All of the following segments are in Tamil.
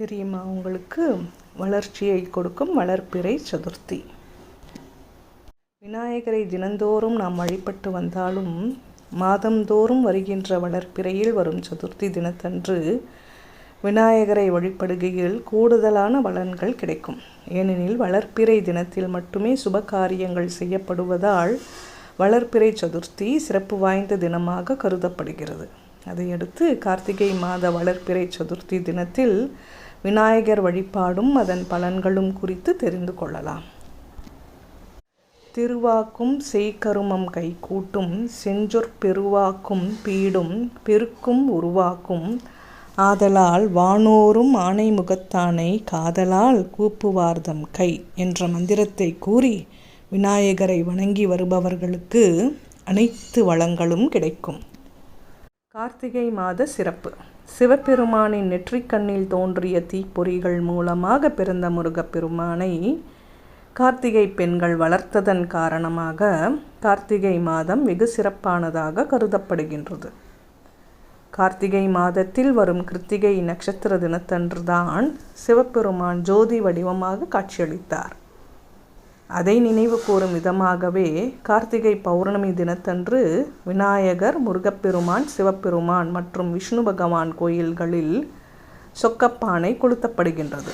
தெரியுமா உங்களுக்கு? வளர்ச்சியை கொடுக்கும் வளர்ப்பிறை சதுர்த்தி. விநாயகரை தினந்தோறும் நாம் வழிபட்டு வந்தாலும் மாதந்தோறும் வருகின்ற வளர்ப்பிறையில் வரும் சதுர்த்தி தினத்தன்று விநாயகரை வழிபடுகையில் கூடுதலான பலன்கள் கிடைக்கும். ஏனெனில் வளர்ப்பிறை தினத்தில் மட்டுமே சுப காரியங்கள் செய்யப்படுவதால் வளர்ப்பிறை சதுர்த்தி சிறப்பு வாய்ந்த தினமாக கருதப்படுகிறது. அதையடுத்து கார்த்திகை மாத வளர்ப்பிறை சதுர்த்தி தினத்தில் விநாயகர் வழிபாடும் அதன் பலன்களும் குறித்து தெரிந்து கொள்ளலாம். திருவாக்கும் செய்கருமம் கைகூட்டும் செஞ்சொற் பெருவாக்கும் பீடும் பெருக்கும் உருவாக்கும். ஆதலால் வானோரும் ஆணை முகத்தானை காதலால் கூப்புவார்தம் கை என்ற மந்திரத்தை கூறி விநாயகரை வணங்கி வருபவர்களுக்கு அனைத்து வளங்களும் கிடைக்கும். கார்த்திகை மாத சிறப்பு. சிவபெருமானின் நெற்றிக்கண்ணில் தோன்றிய தீப்பொறிகள் மூலமாக பிறந்த முருகப்பெருமானை கார்த்திகை பெண்கள் வளர்த்ததன் காரணமாக கார்த்திகை மாதம் வெகு சிறப்பானதாக கருதப்படுகின்றது. கார்த்திகை மாதத்தில் வரும் கிருத்திகை நட்சத்திர தினத்தன்றுதான் சிவபெருமான் ஜோதி வடிவமாக காட்சியளித்தார். அதை நினைவு கூறும் விதமாகவே கார்த்திகை பௌர்ணமி தினத்தன்று விநாயகர் முருகப்பெருமான் சிவபெருமான் மற்றும் விஷ்ணு பகவான் கோயில்களில் சொக்கப்பானை கொளுத்தப்படுகின்றது.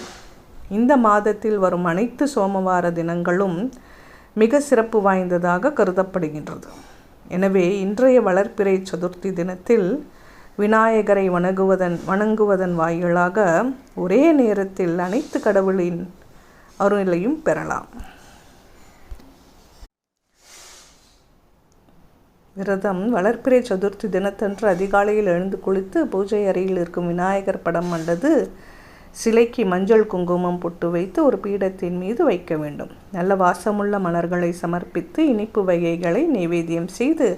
இந்த மாதத்தில் வரும் அனைத்து சோமவார தினங்களும் மிக சிறப்பு வாய்ந்ததாக கருதப்படுகின்றது. எனவே இன்றைய வளர்ப்பிறை சதுர்த்தி தினத்தில் விநாயகரை வணங்குவதன் வணங்குவதன் வாயிலாக ஒரே நேரத்தில் அனைத்து கடவுளின் அருளையும் பெறலாம். விரதம் வளர்ப்பிறை சதுர்த்தி தினத்தன்று அதிகாலையில் எழுந்து குளித்து பூஜை அறையில் இருக்கும் விநாயகர் படம் அல்லது சிலைக்கு மஞ்சள் குங்குமம் பொட்டு வைத்து ஒரு பீடத்தின் மீது வைக்க வேண்டும். நல்ல வாசமுள்ள மலர்களை சமர்ப்பித்து இனிப்பு வகைகளை நைவேத்தியம் செய்து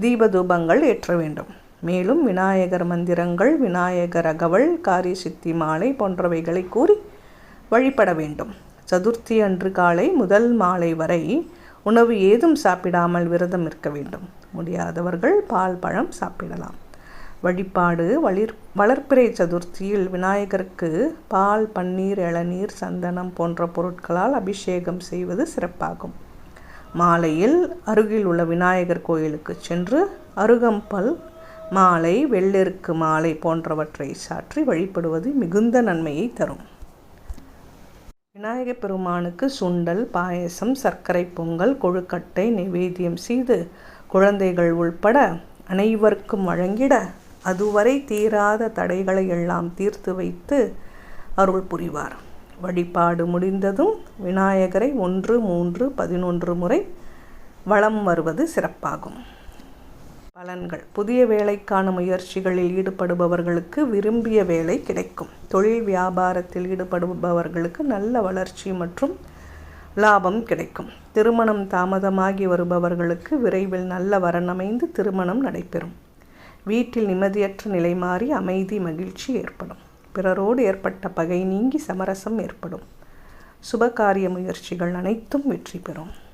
தீபதூபங்கள் ஏற்ற வேண்டும். மேலும் விநாயகர் மந்திரங்கள் விநாயகர் அகவல் காரிய சித்தி மாலை போன்றவைகளை கூறி வழிபட வேண்டும். சதுர்த்தி அன்று காலை முதல் மாலை வரை உணவு ஏதும் சாப்பிடாமல் விரதம் இருக்க வேண்டும். முடியாதவர்கள் பால் பழம் சாப்பிடலாம். வழிபாடு வளிர் வளர்ப்பிறை சதுர்த்தியில் விநாயகருக்கு பால் பன்னீர் இளநீர் சந்தனம் போன்ற பொருட்களால் அபிஷேகம் செய்வது சிறப்பாகும். மாலையில் அருகில் உள்ள விநாயகர் கோயிலுக்கு சென்று அருகம்பல் மாலை வெள்ளெருக்கு மாலை போன்றவற்றை சாற்றி வழிபடுவது மிகுந்த நன்மையை தரும். விநாயகப் பெருமானுக்கு சுண்டல் பாயசம் சர்க்கரை பொங்கல் கொழுக்கட்டை நிவேத்தியம் செய்து குழந்தைகள் உள்பட அனைவருக்கும் வழங்கிட அதுவரை தீராத தடைகளை எல்லாம் தீர்த்து வைத்து அருள் புரிவார். வழிபாடு முடிந்ததும் விநாயகரை ஒன்று மூன்று பதினொன்று முறை வளம் வருவது சிறப்பாகும். பலன்கள். புதிய வேலைக்கான முயற்சிகளில் ஈடுபடுபவர்களுக்கு விரும்பிய வேலை கிடைக்கும். தொழில் வியாபாரத்தில் ஈடுபடுபவர்களுக்கு நல்ல வளர்ச்சி மற்றும் லாபம் கிடைக்கும். திருமணம் தாமதமாகி வருபவர்களுக்கு விரைவில் நல்ல வரணமைந்து திருமணம் நடைபெறும். வீட்டில் நிம்மதியற்ற நிலை மாறி அமைதி மகிழ்ச்சி ஏற்படும். பிறரோடு ஏற்பட்ட பகை நீங்கி சமரசம் ஏற்படும். சுபகாரிய முயற்சிகள் அனைத்தும் வெற்றி பெறும்.